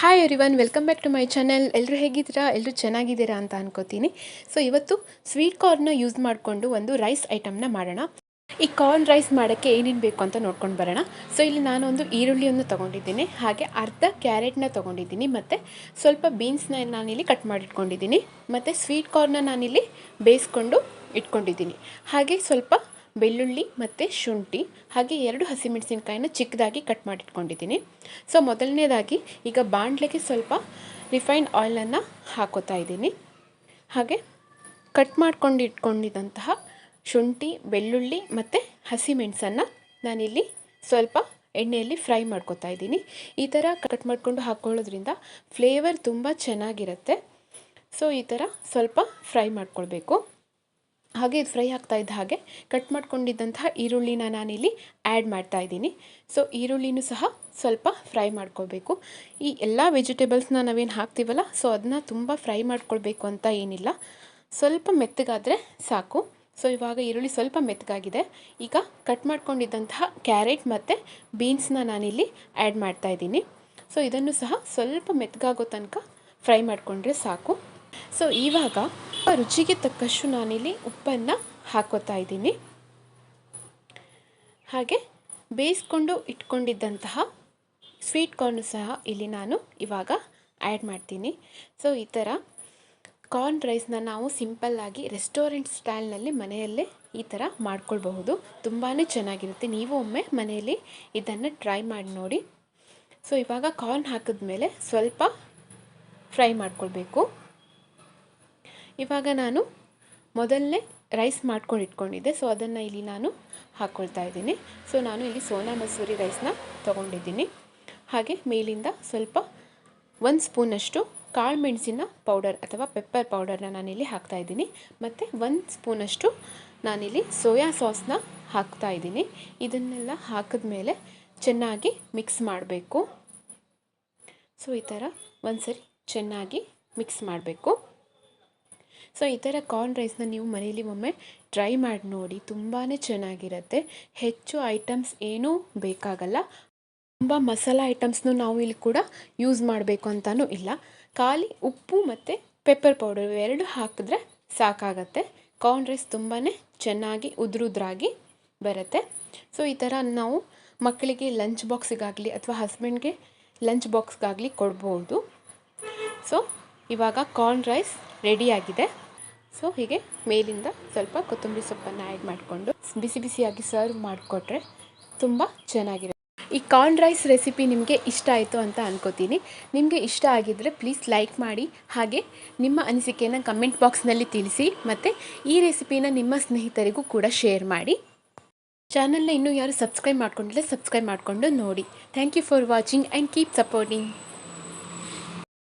Hi everyone welcome back to my channel ಎಲ್ಲರೂ ಹೇಗಿದ್ದೀರಾ? ಎಲ್ಲರೂ ಚೆನ್ನಾಗಿದ್ದೀರಾ ಅಂತ ಅನ್ಕೋತೀನಿ. ಸೊ ಇವತ್ತು ಸ್ವೀಟ್ ಕಾರ್ನ್ನ ಯೂಸ್ ಮಾಡಿಕೊಂಡು ಒಂದು ರೈಸ್ ಐಟಮ್ನ ಮಾಡೋಣ. ಈ ಕಾರ್ನ್ ರೈಸ್ ಮಾಡೋಕ್ಕೆ ಏನೇನು ಬೇಕು ಅಂತ ನೋಡ್ಕೊಂಡು ಬರೋಣ. ಸೊ ಇಲ್ಲಿ ನಾನೊಂದು ಈರುಳ್ಳಿಯನ್ನು ತೊಗೊಂಡಿದ್ದೀನಿ. ಹಾಗೆ ಅರ್ಧ ಕ್ಯಾರೆಟ್ನ ತೊಗೊಂಡಿದ್ದೀನಿ. ಮತ್ತು ಸ್ವಲ್ಪ ಬೀನ್ಸ್ನ ನಾನಿಲ್ಲಿ ಕಟ್ ಮಾಡಿಟ್ಕೊಂಡಿದ್ದೀನಿ. ಮತ್ತು ಸ್ವೀಟ್ ಕಾರ್ನ್ನ ನಾನಿಲ್ಲಿ ಬೇಯಿಸ್ಕೊಂಡು ಇಟ್ಕೊಂಡಿದ್ದೀನಿ. ಹಾಗೆ ಸ್ವಲ್ಪ ಬೆಳ್ಳುಳ್ಳಿ ಮತ್ತು ಶುಂಠಿ, ಹಾಗೆ ಎರಡು ಹಸಿಮೆಣಸಿನ್ಕಾಯಿನ ಚಿಕ್ಕದಾಗಿ ಕಟ್ ಮಾಡಿಟ್ಕೊಂಡಿದ್ದೀನಿ. ಸೊ ಮೊದಲನೇದಾಗಿ ಈಗ ಬಾಣಲೆಗೆ ಸ್ವಲ್ಪ ರಿಫೈನ್ಡ್ ಆಯಿಲನ್ನು ಹಾಕೋತಾ ಇದ್ದೀನಿ. ಹಾಗೆ ಕಟ್ ಮಾಡ್ಕೊಂಡು ಇಟ್ಕೊಂಡಿದ್ದಂತಹ ಶುಂಠಿ, ಬೆಳ್ಳುಳ್ಳಿ ಮತ್ತು ಹಸಿಮೆಣಸನ್ನು ನಾನಿಲ್ಲಿ ಸ್ವಲ್ಪ ಎಣ್ಣೆಯಲ್ಲಿ ಫ್ರೈ ಮಾಡ್ಕೊತಾ ಇದ್ದೀನಿ. ಈ ಥರ ಕಟ್ ಮಾಡಿಕೊಂಡು ಹಾಕ್ಕೊಳ್ಳೋದ್ರಿಂದ ಫ್ಲೇವರ್ ತುಂಬ ಚೆನ್ನಾಗಿರುತ್ತೆ. ಸೊ ಈ ಥರ ಸ್ವಲ್ಪ ಫ್ರೈ ಮಾಡ್ಕೊಳ್ಬೇಕು. ಹಾಗೆ ಇದು ಫ್ರೈ ಆಗ್ತಾ ಇದ್ದ ಹಾಗೆ ಕಟ್ ಮಾಡ್ಕೊಂಡಿದ್ದಂತಹ ಈರುಳ್ಳಿನ ನಾನಿಲ್ಲಿ ಆ್ಯಡ್ ಮಾಡ್ತಾ ಇದ್ದೀನಿ. ಸೊ ಈರುಳ್ಳಿನೂ ಸಹ ಸ್ವಲ್ಪ ಫ್ರೈ ಮಾಡ್ಕೊಳ್ಬೇಕು. ಈ ಎಲ್ಲ ವೆಜಿಟೇಬಲ್ಸ್ನ ನಾವೇನು ಹಾಕ್ತೀವಲ್ಲ ಸೊ ಅದನ್ನ ತುಂಬ ಫ್ರೈ ಮಾಡ್ಕೊಳ್ಬೇಕು ಅಂತ ಏನಿಲ್ಲ. ಸ್ವಲ್ಪ ಮೆತ್ತಗಾದರೆ ಸಾಕು. ಸೊ ಇವಾಗ ಈರುಳ್ಳಿ ಸ್ವಲ್ಪ ಮೆತ್ತಗಾಗಿದೆ. ಈಗ ಕಟ್ ಮಾಡ್ಕೊಂಡಿದ್ದಂತಹ ಕ್ಯಾರೆಟ್ ಮತ್ತು ಬೀನ್ಸ್ನ ನಾನಿಲ್ಲಿ ಆ್ಯಡ್ ಮಾಡ್ತಾ ಇದ್ದೀನಿ. ಸೊ ಇದನ್ನು ಸಹ ಸ್ವಲ್ಪ ಮೆತ್ತಗಾಗೋ ತನಕ ಫ್ರೈ ಮಾಡಿಕೊಂಡ್ರೆ ಸಾಕು. ಸೊ ಇವಾಗ ರುಚಿಗೆ ತಕ್ಕಷ್ಟು ನಾನಿಲ್ಲಿ ಉಪ್ಪನ್ನು ಹಾಕೋತಾ ಇದ್ದೀನಿ. ಹಾಗೆ ಬೇಯಿಸ್ಕೊಂಡು ಇಟ್ಕೊಂಡಿದ್ದಂತಹ ಸ್ವೀಟ್ ಕಾರ್ನು ಸಹ ಇಲ್ಲಿ ನಾನು ಇವಾಗ ಆ್ಯಡ್ ಮಾಡ್ತೀನಿ. ಸೊ ಈ ಥರ ಕಾರ್ನ್ ರೈಸ್ನ ನಾವು ಸಿಂಪಲ್ಲಾಗಿ ರೆಸ್ಟೋರೆಂಟ್ ಸ್ಟೈಲ್ನಲ್ಲಿ ಮನೆಯಲ್ಲೇ ಈ ಥರ ಮಾಡ್ಕೊಳ್ಬಹುದು. ತುಂಬಾ ಚೆನ್ನಾಗಿರುತ್ತೆ. ನೀವು ಒಮ್ಮೆ ಮನೆಯಲ್ಲಿ ಇದನ್ನು ಟ್ರೈ ಮಾಡಿ ನೋಡಿ. ಸೊ ಇವಾಗ ಕಾರ್ನ್ ಹಾಕಿದ್ಮೇಲೆ ಸ್ವಲ್ಪ ಫ್ರೈ ಮಾಡ್ಕೊಳ್ಬೇಕು. ಇವಾಗ ನಾನು ಮೊದಲನೇ ರೈಸ್ ಮಾಡ್ಕೊಂಡು ಇಟ್ಕೊಂಡಿದ್ದೆ. ಸೊ ಅದನ್ನು ಇಲ್ಲಿ ನಾನು ಹಾಕ್ಕೊಳ್ತಾ ಇದ್ದೀನಿ. ಸೊ ನಾನು ಇಲ್ಲಿ ಸೋನಾ ಮಸೂರಿ ರೈಸ್ನ ತೊಗೊಂಡಿದ್ದೀನಿ. ಹಾಗೆ ಮೇಲಿಂದ ಸ್ವಲ್ಪ ಒಂದು ಸ್ಪೂನಷ್ಟು ಕಾಳು ಮೆಣಸಿನ ಪೌಡರ್ ಅಥವಾ ಪೆಪ್ಪರ್ ಪೌಡರ್ನ ನಾನಿಲ್ಲಿ ಹಾಕ್ತಾ ಇದ್ದೀನಿ. ಮತ್ತು ಒಂದು ಸ್ಪೂನಷ್ಟು ನಾನಿಲ್ಲಿ ಸೋಯಾ ಸಾಸ್ನ ಹಾಕ್ತಾ ಇದ್ದೀನಿ. ಇದನ್ನೆಲ್ಲ ಹಾಕಿದ್ಮೇಲೆ ಚೆನ್ನಾಗಿ ಮಿಕ್ಸ್ ಮಾಡಬೇಕು. ಸೊ ಈ ಥರ ಒಂದು ಸರಿ ಚೆನ್ನಾಗಿ ಮಿಕ್ಸ್ ಮಾಡಬೇಕು. ಸೊ, ಈ ಥರ ಕಾರ್ನ್ ರೈಸ್ನ ನೀವು ಮನೇಲಿ ಒಮ್ಮೆ ಟ್ರೈ ಮಾಡಿ ನೋಡಿ. ತುಂಬಾ ಚೆನ್ನಾಗಿರುತ್ತೆ. ಹೆಚ್ಚು ಐಟಮ್ಸ್ ಏನೂ ಬೇಕಾಗಲ್ಲ. ತುಂಬ ಮಸಾಲ ಐಟಮ್ಸ್ನು ನಾವು ಇಲ್ಲಿ ಕೂಡ ಯೂಸ್ ಮಾಡಬೇಕು ಅಂತಲೂ ಇಲ್ಲ. ಖಾಲಿ ಉಪ್ಪು ಮತ್ತು ಪೆಪ್ಪರ್ ಪೌಡರ್ ಎರಡು ಹಾಕಿದ್ರೆ ಸಾಕಾಗತ್ತೆ. ಕಾರ್ನ್ ರೈಸ್ ತುಂಬಾ ಚೆನ್ನಾಗಿ ಉದುರುದ್ರಾಗಿ ಬರುತ್ತೆ. ಸೊ, ಈ ಥರ ನಾವು ಮಕ್ಕಳಿಗೆ ಲಂಚ್ ಬಾಕ್ಸಿಗಾಗಲಿ ಅಥವಾ ಹಸ್ಬೆಂಡ್ಗೆ ಲಂಚ್ ಬಾಕ್ಸ್ಗಾಗಲಿ ಕೊಡ್ಬೋದು. ಸೊ, ಇವಾಗ ಕಾರ್ನ್ ರೈಸ್ ರೆಡಿಯಾಗಿದೆ ಸೊ ಹೀಗೆ ಮೇಲಿಂದ ಸ್ವಲ್ಪ ಕೊತ್ತಂಬರಿ ಸೊಪ್ಪನ್ನು ಆ್ಯಡ್ ಮಾಡಿಕೊಂಡು ಬಿಸಿ ಬಿಸಿಯಾಗಿ ಸರ್ವ್ ಮಾಡಿಕೊಟ್ರೆ ತುಂಬ ಚೆನ್ನಾಗಿರುತ್ತೆ. ಈ ಕಾರ್ನ್ ರೈಸ್ ರೆಸಿಪಿ ನಿಮಗೆ ಇಷ್ಟ ಆಯಿತು ಅಂತ ಅನ್ಕೋತೀನಿ. ನಿಮಗೆ ಇಷ್ಟ ಆಗಿದ್ದರೆ ಪ್ಲೀಸ್ ಲೈಕ್ ಮಾಡಿ, ಹಾಗೆ ನಿಮ್ಮ ಅನಿಸಿಕೆಯನ್ನು ಕಮೆಂಟ್ ಬಾಕ್ಸ್ನಲ್ಲಿ ತಿಳಿಸಿ, ಮತ್ತು ಈ ರೆಸಿಪಿನ ನಿಮ್ಮ ಸ್ನೇಹಿತರಿಗೂ ಕೂಡ ಶೇರ್ ಮಾಡಿ. ಚಾನಲ್ನ ಇನ್ನೂ ಯಾರು ಸಬ್ಸ್ಕ್ರೈಬ್ ಮಾಡ್ಕೊಂಡಿಲ್ಲ ಸಬ್ಸ್ಕ್ರೈಬ್ ಮಾಡಿಕೊಂಡು ನೋಡಿ. Thank you for watching and keep supporting